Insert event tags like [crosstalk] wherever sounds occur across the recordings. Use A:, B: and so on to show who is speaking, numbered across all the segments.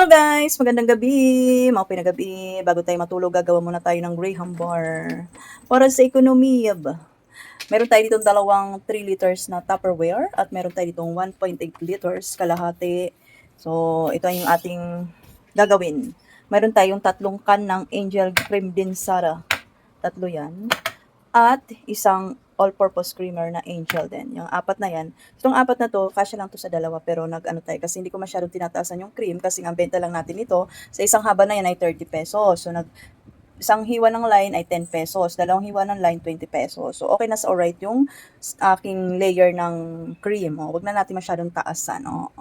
A: Hello guys! Magandang gabi! Mga pinagabi. Bago tayo matulog, gagawa muna tayo ng Graham bar. Para sa ekonomiya ba? Meron tayo ditong dalawang 3 liters na Tupperware at meron tayo ditong 1.8 liters kalahati. So, ito yung ating gagawin. Meron tayong tatlong can ng Angel Cream Dinsara. Tatlo yan. At isang all-purpose creamer na Angel din. Yung apat na yan. Itong apat na to, kasya lang to sa dalawa pero nag-ano tayo kasi hindi ko masyadong tinataasan yung cream kasi ang benta lang natin ito sa isang haba na yan ay 30 pesos. So nag isang hiwa ng line ay 10 pesos, dalawang hiwa ng line 20 pesos. So okay na sa alright yung aking layer ng cream. Oh, wag na natin masyadong taasan. Oh.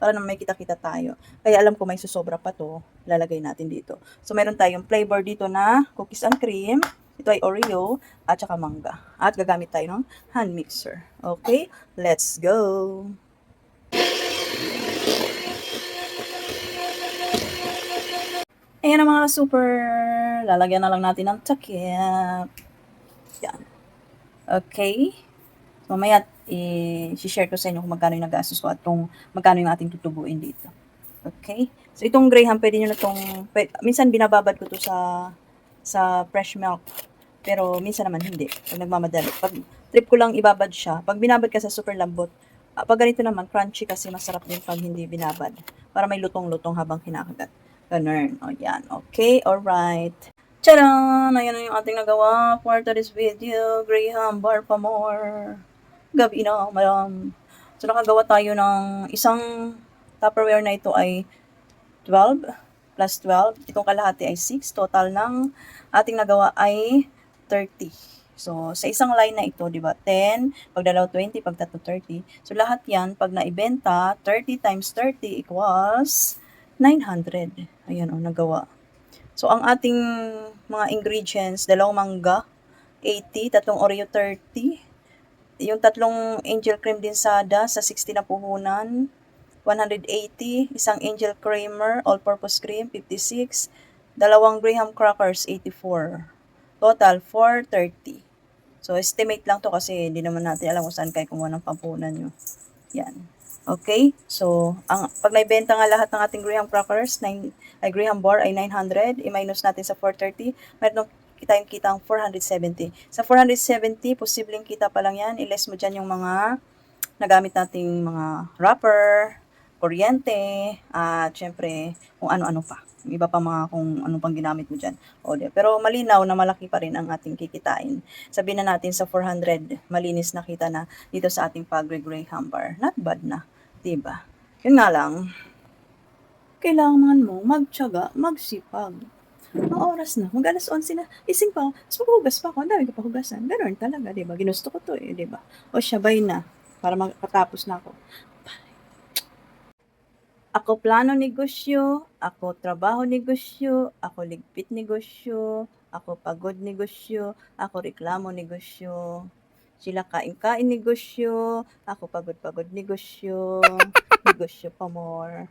A: Para na may kita-kita tayo. Kaya alam ko may susobra pa to, lalagay natin dito. So meron tayong flavor dito na cookies and cream. Ito ay Oreo at saka mangga. At gagamit tayo ng hand mixer. Okay? Let's go! Ayan na mga super. Lalagyan na lang natin ng takip. Yan. Okay. So, mamaya, i-share ko sa inyo kung magkano yung nagastos ko at kung magkano yung ating tutubuin dito. Okay? So, itong Graham, pwede nyo na itong, pwede, minsan binababad ko to sa sa fresh milk. Pero minsan naman hindi. Pag nagmamadali. Pag trip ko lang ibabad siya, pag binabad ka sa super lambot, ah, pag ganito naman, crunchy kasi masarap din pag hindi binabad. Para may lutong-lutong habang kinakagat. Ganun. O yan. Okay, alright. Tcharan! Ayan na yung ating nagawa for today's video. Graham Bar pa more. Gabi na, madam. So, nakagawa tayo ng isang Tupperware na ito ay 12 plus 12. Itong kalahati ay 6. Total ng ating nagawa ay 30. So, sa isang line na ito, di ba, 10, pag dalaw 20, pag tatlo 30. So, lahat yan, pag naibenta, 30 times 30 equals 900. Ayan o, nagawa. So, ang ating mga ingredients, dalawang mangga, 80, tatlong Oreo 30, yung tatlong angel cream dinsada sa 60 na puhunan, 180, isang angel creamer, all-purpose cream, 56, dalawang graham crackers, 84. Total, 430. So, estimate lang to kasi hindi naman natin alam kung saan kayo kumuha ng pampunan nyo. Yan. Okay? So, ang, pag naibenta nga lahat ng ating graham crackers, 9, ay graham bar ay 900, i-minus natin sa 430, meron kita yung kitang 470. Sa 470, posibleng kita pa lang yan, i-less mo dyan yung mga nagamit nating mga wrapper, kuryente, at syempre, kung ano-ano pa. Iba pa mga kung ano pang ginamit mo dyan. O, di- Pero malinaw na malaki pa rin ang ating kikitain. Sabihin na natin sa 400, malinis na kita na dito sa ating Pagre Graham bar. Not bad na. Diba? Yun nga lang, kailangan mo magtyaga, magsipag. Ang oras na, mag alas 11 na, ising pa, mas maghugas pa ako, ang dami ko pa. Ganun talaga, di ba? Ginusto ko to eh, di ba? O siya, bye na, para makatapos na ako. Ako plano negosyo, ako trabaho negosyo, ako ligpit negosyo, ako pagod negosyo, ako reklamo negosyo. Sila kain-kain negosyo, ako pagod-pagod negosyo, [laughs] negosyo pa more.